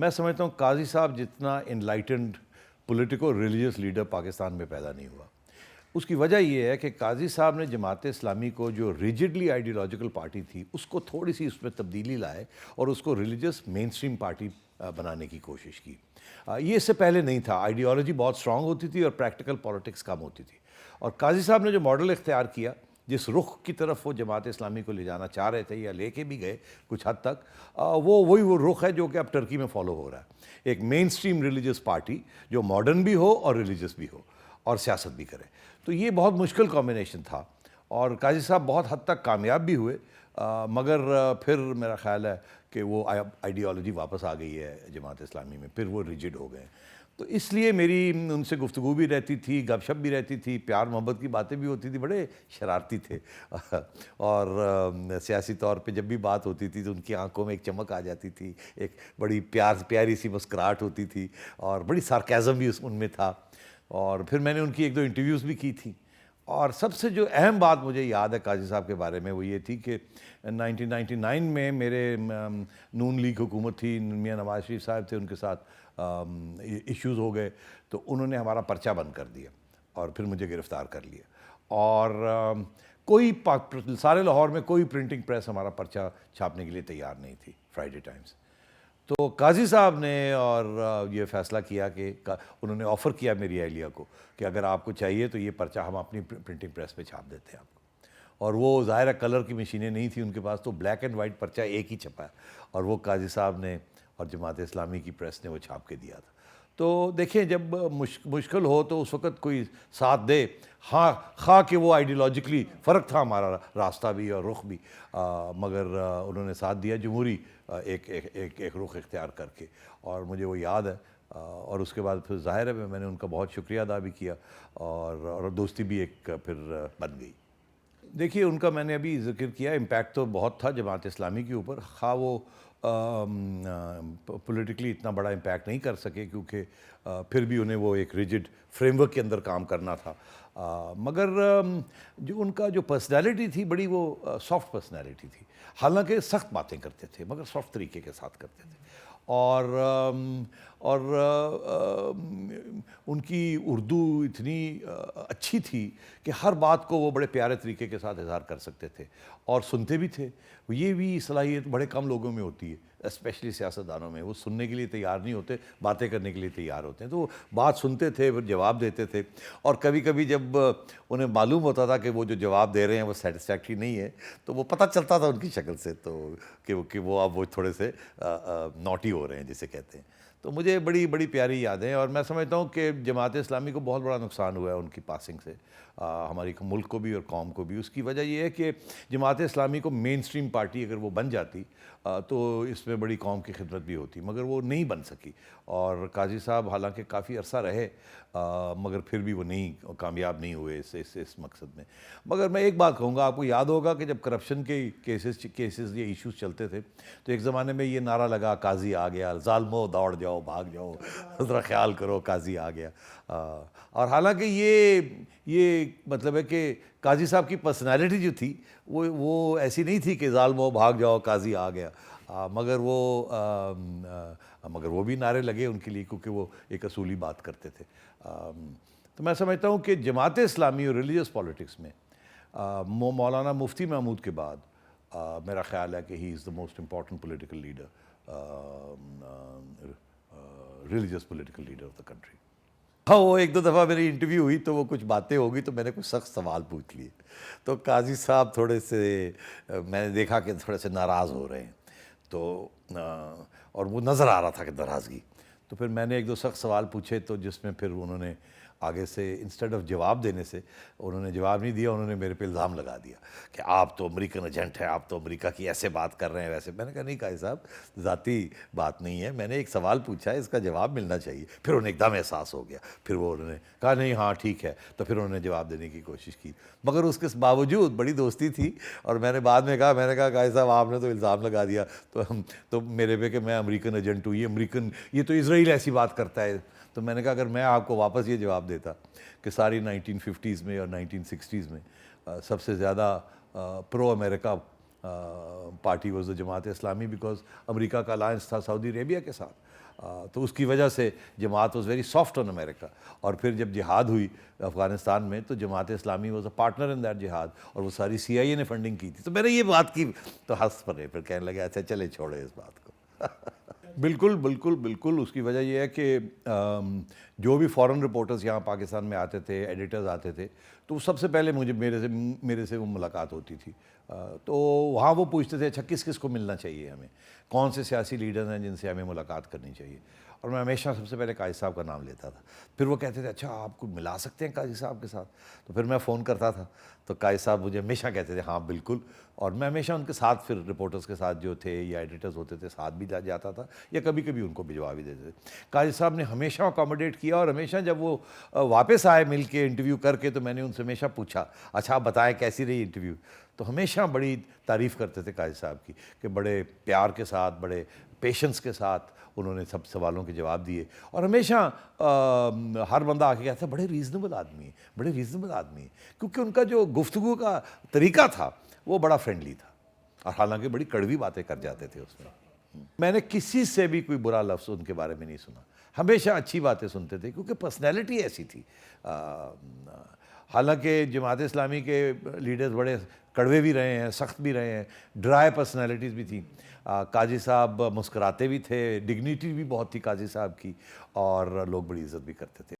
मैं समझता हूँ काजी साहब जितना enlightened politico religious leader Pakistan में पैदा नहीं हुआ। उसकी वजह यह है कि काजी साहब ने जमात इस्लामी को जो रिजिडली आइडियोलॉजिकल पार्टी थी, उसको थोड़ी सी उसमें तब्दीली लाए और उसको रिलीजियस मेन स्ट्रीम पार्टी बनाने की कोशिश की। ये इससे पहले नहीं था। आइडियोलॉजी बहुत स्ट्रांग होती थी और प्रैक्टिकल पॉलिटिक्स कम होती थी। और काजी साहब ने जो मॉडल इख्तियार किया जिस रुख की तरफ़ वो जमात इस्लामी को ले जाना चाह रहे थे या लेके भी गए कुछ हद तक वो वही वो रुख है जो कि अब टर्की में फॉलो हो रहा है। एक मेन स्ट्रीम रिलीजियस पार्टी जो मॉडर्न भी हो और रिलीजियस भी हो और सियासत भी करे। तो ये बहुत मुश्किल कॉम्बिनेशन था और काजी साहब बहुत हद तक कामयाब भी हुए अ, मगर फिर मेरा ख्याल है कि वो आइडियोलॉजी वापस आ गई है जमात इस्लामी में फिर वो रिजिड हो गए। तो इसलिए मेरी उनसे गुफ्तु भी रहती थी, गपशप भी रहती थी, प्यार मोहब्बत की बातें भी होती थी, बड़े शरारती थे। और सियासी तौर पे जब भी बात होती थी तो उनकी आँखों में एक चमक आ जाती थी, एक बड़ी प्यार, प्यारी सी मुस्कुराहट होती थी और बड़ी सार्केज़म भी उस, उनमें था। और फिर मैंने उनकी एक दो इंटरव्यूज़ भी की थी। और सबसे जो अहम बात मुझे याद है काजी साहब के बारे में, वो ये थी कि 1999 में मेरे नून लीग हुकूमत थी, मियाँ नवाज़ शरीफ साहब थे, उनके साथ इश्यूज़ हो गए तो उन्होंने हमारा पर्चा बंद कर दिया और फिर मुझे गिरफ़्तार कर लिया। और कोई सारे लाहौर में कोई प्रिंटिंग प्रेस हमारा पर्चा छापने के लिए तैयार नहीं थी, फ्राइडे टाइम्स। तो काजी साहब ने और ये फ़ैसला किया कि उन्होंने ऑफ़र किया मेरी अहलिया को कि अगर आपको चाहिए तो ये पर्चा हम अपनी प्रिंटिंग प्रेस पे छाप देते हैं आपको। और वो ज़ाहिर कलर की मशीनें नहीं थी उनके पास तो ब्लैक एंड वाइट पर्चा एक ही छपा और वो काजी साहब ने और जमात इस्लामी की प्रेस ने वो छाप के दिया था। तो देखिए जब मुश, मुश्किल हो तो उस वक़्त कोई साथ दे। हाँ खा कि वो आइडियोलॉजिकली फ़र्क था हमारा रास्ता भी और रुख भी। आ, मगर आ, उन्होंने साथ दिया जमहूरी एक एक एक, एक रुख इख्तियार करके। और मुझे वो याद है आ, और उसके बाद फिर ज़ाहिर है मैंने उनका बहुत शुक्रिया अदा भी किया और और दोस्ती भी एक फिर बन गई। देखिए उनका मैंने अभी ज़िक्र किया इम्पैक्ट तो बहुत था जमात इस्लामी के ऊपर। खा वो पॉलिटिकली इतना बड़ा इम्पैक्ट नहीं कर सके क्योंकि फिर भी उन्हें वो एक रिजिड फ्रेमवर्क के अंदर काम करना था। अ, मगर जो उनका जो पर्सनैलिटी थी बड़ी वो सॉफ्ट पर्सनैलिटी थी। हालाँकि सख्त बातें करते थे मगर सॉफ्ट तरीके के साथ करते थे। और और उनकी उर्दू इतनी अच्छी थी कि हर बात को वो बड़े प्यारे तरीके के साथ इजहार कर सकते थे। और सुनते भी थे। ये भी सलाहियत बड़े कम लोगों में होती है स्पेशली सियासतदानों में। वो सुनने के लिए तैयार नहीं होते, बातें करने के लिए तैयार होते हैं। तो वो बात सुनते थे, फिर जवाब देते थे। और कभी कभी जब उन्हें मालूम होता था कि वो जो जवाब दे रहे हैं, वो सेटिस्फैक्ट्री नहीं है तो वो पता चलता था उनकी शक्ल से तो कि कि वो अब वो थोड़े से नोटी हो रहे हैं, जिसे कहते हैं। तो मुझे बड़ी बड़ी प्यारी यादें और मैं समझता हूँ कि जमात इस्लामी को बहुत बड़ा नुकसान हुआ है उनकी पासिंग से। आ, हमारी मुल्क को भी और कौम को भी। उसकी वजह यह है कि जमात इस्लामी को मेन स्ट्रीम पार्टी अगर वो बन जाती आ, तो इसमें बड़ी कौम की खिदमत भी होती मगर वो नहीं बन सकी। और काजी साहब हालाँकि काफ़ी अरसा रहे आ, मगर फिर भी वो नहीं कामयाब नहीं हुए इस इस, इस मकसद में। मगर मैं एक बात कहूँगा आपको याद होगा कि जब करप्शन के केसेस केसेस ये इश्यूज़ चलते थे तो एक ज़माने में ये नारा लगा काजी आ गया जालमो दौड़ जाओ भाग जाओ ज़रा ख्याल करो काजी आ गया। आ, और हालाँकि ये ये मतलब है कि काजी साहब की पर्सनालिटी जो थी वो वो ऐसी नहीं थी कि जालमो भाग जाओ काजी आ गया। आ, मगर वो आ, आ, मगर वो भी नारे लगे उनके लिए क्योंकि वो एक असूली बात करते थे। आ, तो मैं समझता हूँ कि जमात इस्लामी और रिलीजियस पॉलिटिक्स मौ- मौलाना मुफ्ती महमूद के बाद आ, मेरा ख्याल है कि he is the most important political leader religious political leader of the country हाँ वो एक दो दफ़ा मेरी इंटरव्यू हुई तो वो कुछ बातें होगी तो मैंने कुछ सख्त सवाल पूछ लिए। तो काजी साहब थोड़े से मैंने देखा कि थोड़े से नाराज़ हो रहे हैं। तो और वो नज़र आ रहा था कि नाराज़गी तो फिर मैंने एक दो सख्त सवाल पूछे तो जिसमें फिर उन्होंने आगे से इंस्टेड ऑफ़ जवाब देने से उन्होंने जवाब नहीं दिया, उन्होंने मेरे पे इल्ज़ाम लगा दिया कि आप तो अमेरिकन एजेंट हैं, आप तो अमेरिका की ऐसे बात कर रहे हैं, वैसे। मैंने कहा, नहीं काजी साहब, ज़ाती बात नहीं है। मैंने एक सवाल पूछा है, इसका जवाब मिलना चाहिए। फिर उन्हें एकदम एहसास हो गया। फिर वो उन्होंने कहा, नहीं हाँ ठीक है। तो फिर उन्होंने जवाब देने की कोशिश की। मगर उसके बावजूद बड़ी दोस्ती थी और मैंने बाद में कहा, मैंने कहा काजी साहब, आपने तो इल्ज़ाम लगा दिया। तो हम तो मेरे पे कि मैं अमेरिकन एजेंट हूँ, ये अमेरिकन, ये तो इसराइल ऐसी बात करता है। तो मैंने कहा, अगर मैं आपको वापस ये जवाब देता कि सारी 1950s में और 1960s में अ, सबसे ज़्यादा pro America party was the Jamaat Islami because America का अलायंस था सऊदी अरेबिया के साथ। Uh, तो उसकी वजह से Jamaat was very soft on America और फिर जब जिहाद हुई अफ़गानिस्तान में तो Jamaat Islami was a partner in that जिहाद और वो सारी सी आई ए ने फंडिंग की थी। तो मैंने ये बात की तो हंस पड़े फिर कहने लगे अच्छा चले छोड़े इस बात को। बिल्कुल बिल्कुल बिल्कुल। उसकी वजह यह है कि जो भी फॉरेन रिपोर्टर्स यहाँ पाकिस्तान में आते थे एडिटर्स आते थे तो सबसे पहले मुझे, मेरे से मेरे से वो मुलाकात होती थी। तो वहाँ वो पूछते थे अच्छा किस किस को मिलना चाहिए हमें? कौन से सियासी लीडर्स हैं जिनसे हमें मुलाकात करनी चाहिए? और मैं हमेशा सबसे पहले काजी साहब का नाम लेता था। फिर वो कहते थे अच्छा आपको मिला सकते हैं काजी साहब के साथ? तो फिर मैं फ़ोन करता था। तो काजी साहब मुझे हमेशा कहते थे हाँ बिल्कुल। और मैं हमेशा उनके साथ, फिर रिपोर्टर्स के साथ जो थे या एडिटर्स होते थे, साथ भी जा, जाता था या कभी कभी उनको भिजवा भी देते थे। काजी साहब ने हमेशा अकोमोडेट किया और हमेशा जब वो वापस आए मिल के इंटरव्यू करके तो मैंने उनसे हमेशा पूछा अच्छा आप बताएँ कैसी रही इंटरव्यू तो हमेशा बड़ी तारीफ़ करते थे काजी साहब की कि बड़े प्यार के साथ बड़े पेशेंस के साथ उन्होंने सब सवालों के जवाब दिए। और हमेशा अ, हर बंदा आके कहता बड़े रीज़नेबल आदमी है बड़े रीज़नेबल आदमी है। क्योंकि उनका जो गुफ्तगू का तरीका था वो बड़ा फ्रेंडली था। और हालाँकि बड़ी कड़वी बातें कर जाते थे उसमें। मैंने किसी से भी कोई बुरा लफ्ज़ उनके बारे में नहीं सुना। हमेशा अच्छी बातें सुनते थे क्योंकि पर्सनैलिटी ऐसी थी। अ, हालाँकि जमात इस्लामी के लीडर्स बड़े कड़वे भी रहे हैं, सख्त भी रहे हैं, ड्राई पर्सनैलिटीज़ भी थी। काजी साहब मुस्कराते भी थे, डिग्निटी भी बहुत थी काजी साहब की, और लोग बड़ी इज़्ज़त भी करते थे।